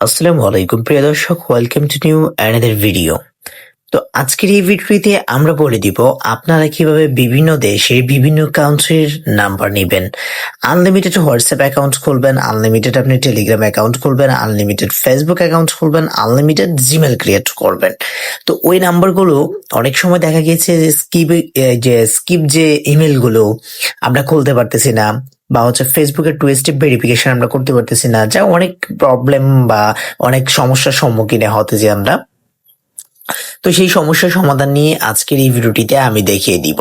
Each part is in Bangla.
আসসালামু আলাইকুম, প্রিয় দর্শক welcome to new another video তো আজকের এই ভিডিওতে আমরা বলে দিব, আপনারা কীভাবে বিভিন্ন দেশের বিভিন্ন কান্ট্রির নাম্বার নেবেন। আনলিমিটেড হোয়াটসঅ্যাপ অ্যাকাউন্ট খুলবেন আনলিমিটেড আপনি টেলিগ্রাম অ্যাকাউন্ট খুলবেন আনলিমিটেড ফেসবুক অ্যাকাউন্ট খুলবেন আনলিমিটেড জিমেল ক্রিয়েট করবেন। তো ওই নাম্বারগুলো অনেক সময় দেখা গিয়েছে যে স্কিপ যে স্কিপ যে ইমেলগুলো আমরা খুলতে পারতেছি না বা হচ্ছে ফেসবুকের টু স্টেপ ভেরিফিকেশন আমরা করতে পারতেছি না, যা অনেক প্রবলেম বা অনেক সমস্যার সম্মুখীন হতেছি আমরা। তো সেই সমস্যার সমাধান নিয়ে আজকের এই ভিডিওটিতে আমি দেখিয়ে দিব।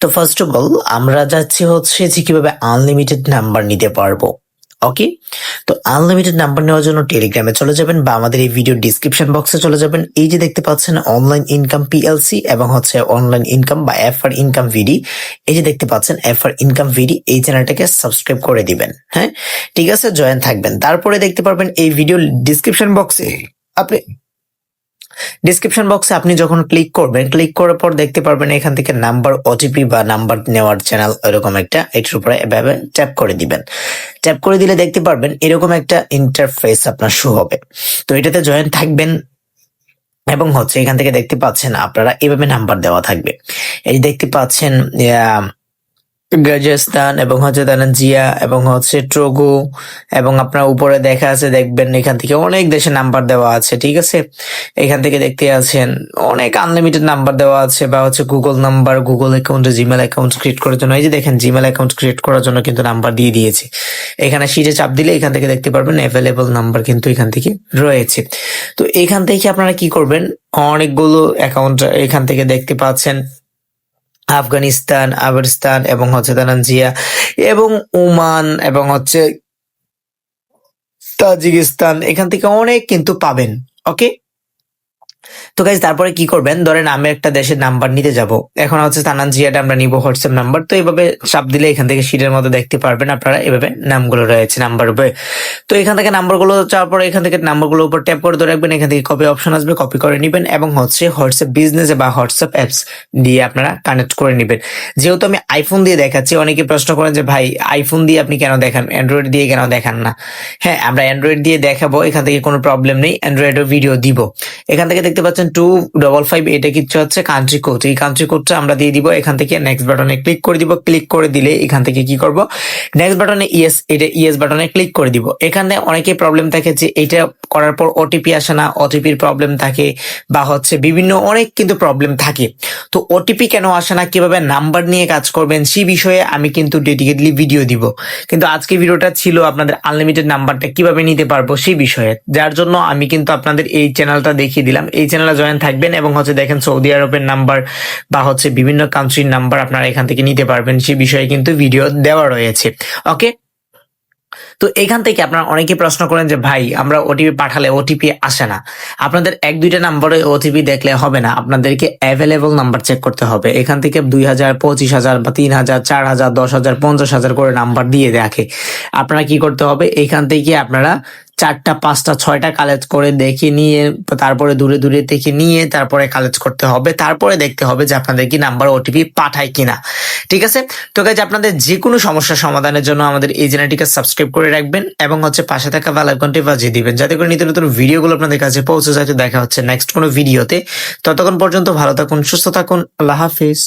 তো ফার্স্ট অফ অল আমরা যাচ্ছি হচ্ছে যে কীভাবে আনলিমিটেড নাম্বার নিতে পারব। ওকে তো আনলিমিটেড নাম্বার নেওয়ার জন্য টেলিগ্রামে চলে যাবেন বা আমাদের এই ভিডিও ডিসক্রিপশন বক্সে চলে যাবেন। এই যে দেখতে পাচ্ছেন অনলাইন ইনকাম পিএলসি এবং হচ্ছে অনলাইন ইনকাম বা এফ আর ইনকাম ভিডি এই যে দেখতে পাচ্ছেন এফ আর ইনকাম ভিডি এই চ্যানেলটাকে সাবস্ক্রাইব করে দিবেন হ্যাঁ? ঠিক আছে জয়েন থাকবেন। তারপরে দেখতে পারবেন এই ভিডিও ডিসক্রিপশন বক্সে আপনি ডিসক্রিপশন বক্সে আপনি যখন ক্লিক করবেন ক্লিক করার পর দেখতে পারবেন এখান থেকে নাম্বার ওটিপি বা নাম্বার নেওয়ার চ্যানেল এরকম একটা, এটার উপরে এভাবে ট্যাপ করে দিবেন। ট্যাপ করে দিলে দেখতে পারবেন এরকম একটা ইন্টারফেস আপনার শো হবে। তো এটাতে জয়েন থাকবেন এবং হচ্ছে এখান থেকে দেখতে পাচ্ছেন আপনারা এভাবে নাম্বার দেওয়া থাকবে। এই দেখতে পাচ্ছেন গাজাস্তান এবং হচ্ছে জিয়া এবং হচ্ছে ট্রোগো এবং আপনার উপরে দেখা আছে, দেখবেন এখান থেকে অনেক দেশে নাম্বার দেওয়া আছে, ঠিক আছে? এখান থেকে দেখতে আছেন, অনেক আনলিমিটেড নাম্বার দেওয়া আছে বা হচ্ছে গুগল নাম্বার গুগল অ্যাকাউন্টে জিমেল অ্যাকাউন্ট ক্রিয়েট করার জন্য। এই যে দেখেন জিমেল অ্যাকাউন্ট ক্রিয়েট করার জন্য কিন্তু নাম্বার দিয়ে দিয়েছে। এখানে সিটে চাপ দিলে এখান থেকে দেখতে পারবেন অ্যাভেলেবল নাম্বার কিন্তু এখান থেকে রয়েছে। তো এখান থেকে আপনারা কি করবেন? অনেকগুলো অ্যাকাউন্ট এখান থেকে দেখতে পাচ্ছেন। আফগানিস্তান আফগানিস্তান এবং হচ্ছে তানাজিয়া এবং ওমান এবং হচ্ছে তাজিকিস্তান এখান থেকে অনেক কিন্তু পাবেন ওকে তো গাইজ তারপরে কি করবেন? ধরেন আমি একটা দেশের নাম্বার নিতে যাব। এখন হচ্ছে তানাজিয়াটা আমরা নিব হোয়াটসঅ্যাপ নাম্বার তো এইভাবে চাপ দিলে এখান থেকে সিটের মতো দেখতে পারবেন আপনারা। এভাবে নামগুলো রয়েছে নাম্বার উপরে তো এখান থেকে নাম্বারগুলো চাওয়ার পরে এখান থেকে নাম্বারগুলো উপর ট্যাপ করে ধরে রাখবেন, এখান থেকে কপি অপশন আসবে কপি করে নেবেন এবং হচ্ছে হোয়াটসঅ্যাপ বিজনেস বা হোয়াটসঅ্যাপ অ্যাপস দিয়ে আপনারা কানেক্ট করে নেবেন। যেহেতু আমি আইফোন দিয়ে দেখাচ্ছি, অনেকে প্রশ্ন করেন যে, ভাই আইফোন দিয়ে আপনি কেন দেখান? অ্যান্ড্রয়েড দিয়ে কেন দেখান না? হ্যাঁ আমরা অ্যান্ড্রয়েড দিয়ে দেখাবো, এখান থেকে কোনো প্রবলেম নেই অ্যান্ড্রয়েডের ভিডিও দিব। এখান থেকে দেখতে পাচ্ছেন টু ডবল ফাইভ এটা কিচ্ছু হচ্ছে কান্ট্রি কোড এই কান্ট্রি কোডটা আমরা দিয়ে দিব, এখান থেকে নেক্সট বাটনে ক্লিক করে দিব। ক্লিক করে দিলে এখান থেকে কি করব? নেক্সট বাটনে ইয়েস এটা ইয়েস বাটনে ক্লিক করে দিব। এখানে অনেকে প্রবলেম থাকে যে এটা করার পর ওটিপি আসে না ওটিপির প্রবলেম থাকে বা হচ্ছে বিভিন্ন অনেক কিন্তু প্রবলেম থাকে। তো ওটিপি কেন আসে না, কীভাবে নাম্বার নিয়ে কাজ করবেন সেই বিষয়ে আমি কিন্তু ডেডিকেটলি ভিডিও দিব। কিন্তু আজকে ভিডিওটা ছিল আপনাদের আনলিমিটেড নাম্বারটা কীভাবে নিতে পারব সেই বিষয়ে। যার জন্য আমি কিন্তু আপনাদের এই চ্যানেলটা দেখিয়ে দিলাম। এই চ্যানেলে জয়েন থাকবেন এবং হচ্ছে দেখেন সৌদি আরবের নাম্বার বা হচ্ছে বিভিন্ন কান্ট্রির নাম্বার আপনারা এখান থেকে নিতে পারবেন সেই বিষয়ে কিন্তু ভিডিও দেওয়া রয়েছে। ওকে তো এখান থেকে আপনারা অনেকে প্রশ্ন করেন যে, ভাই, আমরা ওটিপি পাঠালে ওটিপি আসে না। আপনাদের এক, দুইটা নাম্বারে ওটিপি দেখলে হবে না। আপনাদেরকে অ্যাভেলেবল নাম্বার চেক করতে হবে। এখান থেকে দুই হাজার, পঁচিশ হাজার বা তিন হাজার, চার হাজার, দশ হাজার, পঞ্চাশ হাজার করে নাম্বার দিয়ে দেখে। আপনারা কি করতে হবে? এখান থেকে আপনারা চারটা, পাঁচটা, ছয়টা কালেক্ট করে দেখে নিয়ে, তারপরে দূরে দূরে থেকে নিয়ে তারপরে কালেক্ট করতে হবে। তারপরে দেখতে হবে যে আপনাদের কি নাম্বার ওটিপি পাঠায় কিনা। ঠিক আছে? তো কাজ আপনাদের যে কোনো সমস্যা সমাধানের জন্য আমাদের এই চ্যানেলটিকে সাবস্ক্রাইব করে রাখবেন এবং হচ্ছে পাশে থাকা বেল আইকনটি বাজিয়ে দিবেন। যাতে করে নিত্য নতুন ভিডিওগুলো আপনাদের কাছে পৌঁছে যায়। দেখা হচ্ছে নেক্সট কোনো ভিডিওতে ততক্ষণ পর্যন্ত ভালো থাকুন, সুস্থ থাকুন। আল্লাহ হাফিজ।